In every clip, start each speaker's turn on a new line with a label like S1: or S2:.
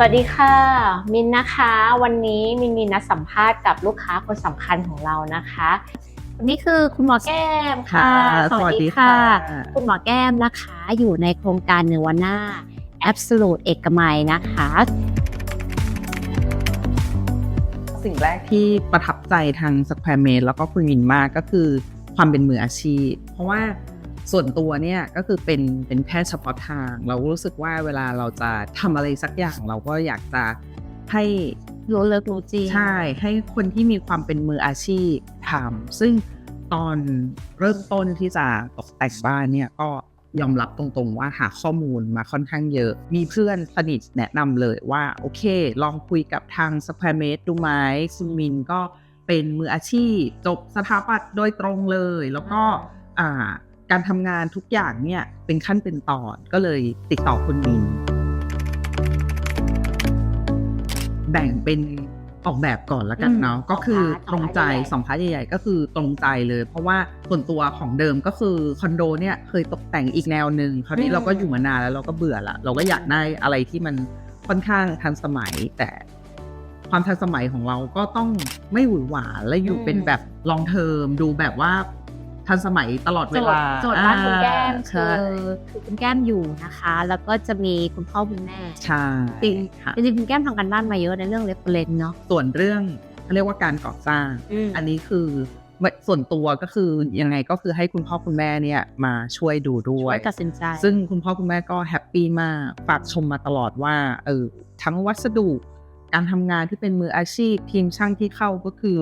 S1: สวัสดีค่ะ มินนะคะ วันนี้มินมีนัดสัมภาษณ์กับลูกค้าคนสำคัญของเรานะคะวันนี้คือคุณหมอแก้มค่ะ
S2: สวัสดีค่ะ
S1: คุณหมอแก้มนะคะอยู่ในโครงการเนวาน่า Absolute เอกมัยนะคะ
S2: สิ่งแรกที่ประทับใจทางสแควร์เมแล้วก็คุณมินมากก็คือความเป็นมืออาชีพ เพราะว่า ส่วนตัวเนี่ยก็คือเป็นเป็นแพทย์เฉพาะทาง เรารู้สึกว่าเวลาเราจะทำอะไรสักอย่างเราก็อยากจะให้
S1: รู้เลิกรู้จริง
S2: ใช่ ให้คนที่มีความเป็นมืออาชีพทำซึ่งตอนเริ่มต้นที่จะตกแต่งบ้านเนี่ยก็ยอมรับตรงๆว่าหาข้อมูลมาค่อนข้างเยอะ มีเพื่อนสนิทแนะนำเลยว่า โอเค ลองคุยกับทางสแควร์เมตดูไหมคุณมินก็เป็นมืออาชีพจบสถาปัตย์โดยตรงเลย แล้วก็อ่า การทำงานทุกอย่างเนี่ยเป็นขั้นเป็นตอนก็เลยติดต่อคุณมิน แบ่งเป็นออกแบบก่อนแล้วกันเนาะ
S1: อืม
S2: ก็คือ
S1: สองพาร์ท
S2: ตรงใจ
S1: ส
S2: ส
S1: อ
S2: องง
S1: พา
S2: พา
S1: ร์
S2: ร์
S1: ท
S2: ทใหญ่ๆก็คือตรงใจเลย เพราะว่าส่วนตัวของเดิมก็คือคอนโดเนี่ยเคยตกแต่งอีกแนวหนึ่งคราวนี้เราก็อยู่มานานแล้วเราก็เบื่อละเราก็อยากได้อะไรที่มันค่อนข้างทันสมัย แต่ความทันสมัยของเราก็ต้องไม่หวือหวาและอยู่เป็นแบบลองเทอมดูแบบว่า ทันสมัยตลอดเว
S1: โจท
S2: ลา
S1: ย์โจทย์บ้านคุณแก้ม
S2: ใช่
S1: คือคือคุณแก้มอยู่นะคะ แล้วก็จะมีคุณพ่อคุณแม่
S2: ใช่
S1: จริง
S2: ค่ะ
S1: จริงๆคุณแก้มทำกันบ้านมาเยอะในเรื่องเรฟเฟรนเนาะ
S2: ส่วนเรื่องเขาเรียกว่าการก่อสร้าง
S1: อั
S2: อั
S1: น
S2: นนี้คือส่วนตัวก็คือยังไงก็คือให้คุณพ่อคุณแม่เนี่ยมาช่วยดูด้
S1: ช่
S2: ว
S1: วยยตัดสินใจ
S2: ซึ่งคุณพ่อคุณแม่ก็แฮปปี้มากฝากชมมาตลอดว่าเออทั้งวัสดุ การทำงานที่เป็นมืออาชีพทีมช่างที่เข้าก็คือ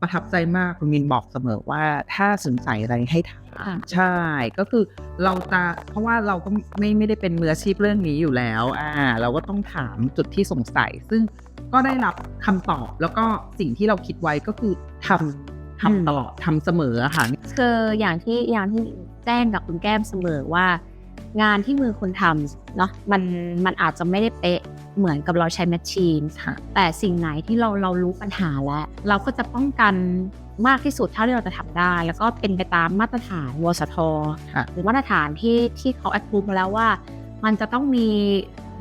S2: ประทับใจมากคุณมินบอกเสมอว่าถ้าสนใจอะไรให้ถาม
S1: ค่ะ
S2: ใช่ก็คือเราจะเพราะว่าเราก็ไม่ไม่ได้เป็นมืออาชีพเรื่องนี้อยู่แล้วอ่าเราก็ต้องถามจุดที่สงสัย ซึ่งก็ได้รับคำตอบแล้วก็สิ่งที่เราคิดไว้ก็คือทำ
S1: อืม
S2: ทำตลอดทำเสมออะค่ะ
S1: คืออย่างที่อย่างที่แจ้งกับคุณแก้มเสมอว่า งานที่มือคนทำเนาะมันมันอาจจะไม่ได้เป๊ะเหมือนกับเราใช้แมชชีน
S2: ค่ะ
S1: แต่สิ่งไหนที่เราเรารู้ปัญหาแล้ว เราก็จะป้องกันมากที่สุดเท่าที่เราจะทำได้ แล้วก็เป็นไปตามมาตรฐานวสท
S2: ค่ะ
S1: หรือมาตรฐานที่ที่เขาแอดพูมาแล้วว่า มันจะต้องมี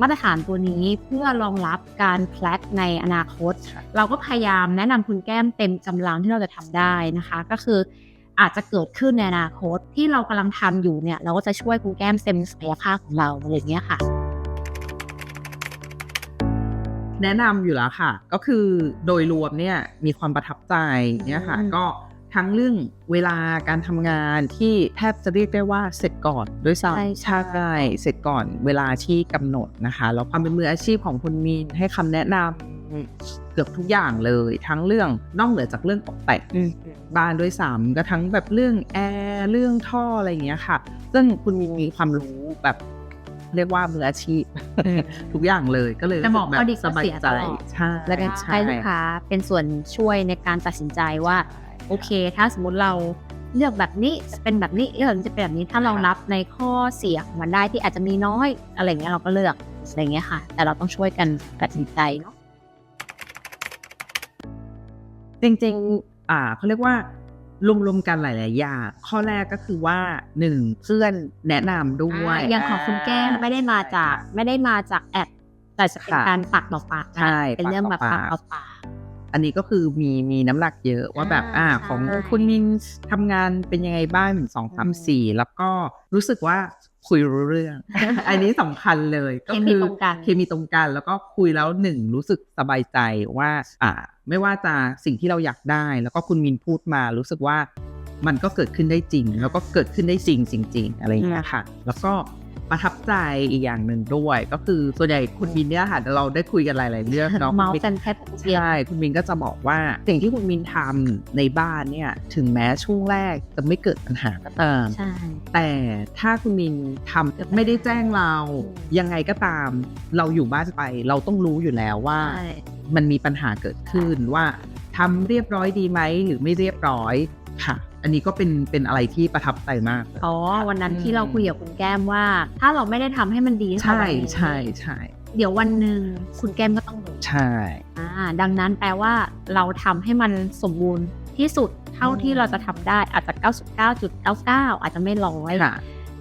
S1: มาตรฐานตัวนี้เพื่อรองรับการแพลตในอนาคต
S2: ค่ะ
S1: เราก็พยายามแนะนำคุณแก้มเต็มกำลังที่เราจะทำได้นะคะ ก็คือ อาจจะเกิดขึ้นในอนาคตที่เรากำลังทำอยู่เนี่ยเราก็จะช่วยคุณแก้มเต็มศักยภาพของเราอะไรอย่างเงี้ยค่ะ
S2: แนะนำอยู่แล้วค่ะ ก็คือโดยรวมเนี่ยมีความประทับใจเนี่ยค่ะ
S1: อืม
S2: ก็ทั้งเรื่องเวลาการทำงานที่แทบจะเรียกได้ว่าเสร็จก่อนด้วยซ้ำใช่เสร็จก่อนเวลาที่กำหนดนะคะแล้วความเป็นมืออาชีพของคุณมีนให้คำแนะนำเกือบทุกอย่างเลย ทั้งเรื่องนอกเหนือจากเรื่องตกแต่ง
S1: อืม
S2: บ้านด้วยซ้ำก็ทั้งแบบเรื่องแอร์เรื่องท่ออะไรอย่างเงี้ยค่ะ ซึ่งคุณมีมีความรู้แบบเรียกว่ามืออาชีพ ทุกอย่างเลยก็เลย
S1: แต่บอก
S2: รู้สึ
S1: ข้อดี
S2: แบบ
S1: ข้
S2: ส
S1: อ
S2: บาย
S1: เสีย
S2: ใจ
S1: ตลอด
S2: ใช่
S1: และการ
S2: ใช่
S1: ให้ลูกค้าเป็นส่วนช่วยในการตัดสินใจว่า โอเค ถ้าสมมุติเราเลือกแบบนี้จะเป็นแบบนี้เลือกจะเป็นแบบนี้ถ้าเรารับในข้อเสียของมันได้ที่อาจจะมีน้อยอะไรอย่างเงี้ยเราก็เลือกอะไรอย่างเงี้ยค่ะ แต่เราต้องช่วยกันตัดสินใจเนาะ
S2: จริงๆอ่าเขาเรียกว่ารวมๆกันหลายๆอย่างข้อแรกก็คือว่าหนึ่งเพื่อนแนะนำด้วย
S1: อ่าอย่างของคุณแก้มไม่ได้มาจาก ไม่ได้มาจากแอดแต่จะเป็น
S2: ค่ะ
S1: การปากต่อปากนะ
S2: ใช่
S1: เป็นเรื่องแบบ
S2: ปา
S1: ปากก
S2: ต่
S1: ต่
S2: อ
S1: อ
S2: ปา
S1: ปากก
S2: อันนี้ก็คือมีมีน้ำหนักเยอะว่าแบบ
S1: อ่า
S2: อ่า
S1: ใช่
S2: ของคุณมินทำงานเป็นยังไงบ้างหนึ่งสองสามสี่แล้วก็รู้สึกว่า คุยรู้เรื่อง อันนี้สำคัญเลยก็
S1: เคมี
S2: คือ
S1: ตรงกัน
S2: เคมีตรงกันแล้วก็คุยแล้วหนึ่งรู้สึกสบายใจว่า อ่า ไม่ว่าจะสิ่งที่เราอยากได้ แล้วก็คุณมินพูดมารู้สึกว่ามันก็เกิดขึ้นได้จริง แล้วก็เกิดขึ้นได้จริงจริง ๆ อะไรอย่างเงี้ยค่ะ แล้วก็ ประทับใจอีกอย่างหนึ่งด้วย ก็คือส่วนใหญ่คุณมินเนี่ยค่ะเราได้คุยกันหลาย ๆ เรื่องเนาะ
S1: เมาส์กันแค่เดียว
S2: ใช่คุณมินก็จะบอกว่าสิ่งที่คุณมินทำในบ้านเนี่ยถึงแม้ช่วงแรกจะไม่เกิดปัญหาก็ตาม
S1: ใช่
S2: แต่ถ้าคุณมินทำไม่ได้แจ้งเรายังไงก็ตาม เราอยู่บ้านไป เราต้องรู้อยู่แล้วว่า
S1: ใช่
S2: มันมีปัญหาเกิดขึ้นว่าทำเรียบร้อยดีไหมหรือไม่เรียบร้อยค่ะ อันนี้ก็เป็นเป็นอะไรที่ประทับใจมาก
S1: อ๋อ วันนั้น
S2: อืม
S1: ที่เราคุยกับคุณแก้มว่า ถ้าเราไม่ได้ทำให้มันดี
S2: ใช่
S1: เท่าวันนี้
S2: ใช่ใช่
S1: เดี๋ยววันหนึ่งคุณแก้มก็ต้องรู้
S2: ใช่
S1: อ่าดังนั้นแปลว่าเราทำให้มันสมบูรณ์ที่สุดเท่าที่เราจะทำได้อาจจะ 99.99 อาจจะไม่ร้อย
S2: ค่ะ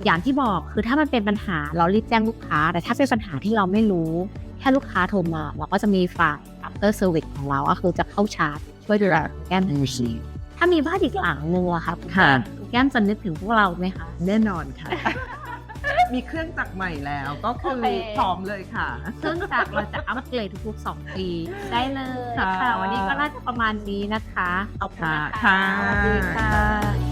S1: อย่างที่บอกคือถ้ามันเป็นปัญหาเรารีบแจ้งลูกค้า แต่ถ้าเป็นปัญหาที่เราไม่รู้แค่ถ้าลูกค้าโทรมา เราก็จะมีฝ่าย after service ของเราก็คือจะเข้าชาร์จช่วยดูแลแก้มทันที ถ้ามีบ้านอีกหลังนึงล่ะครับ
S2: ค่ะ
S1: แก้มจะนึกถึงพวกเราไหมคะ
S2: แน่นอนค่ะ มีเครื่องจักรใหม่แล้วก็คือ
S1: โอเค
S2: พร้อมเลยค่ะ
S1: เครื่องจักรเราจะอัปเกรดทุกๆ 2 ปี ได้เลย
S2: ค่ะ
S1: ค่ะ วันนี้ก็น่าจะประมาณนี้นะคะขอบคุณนะคะ
S2: ค่ะ
S1: สวัสดีค่ะ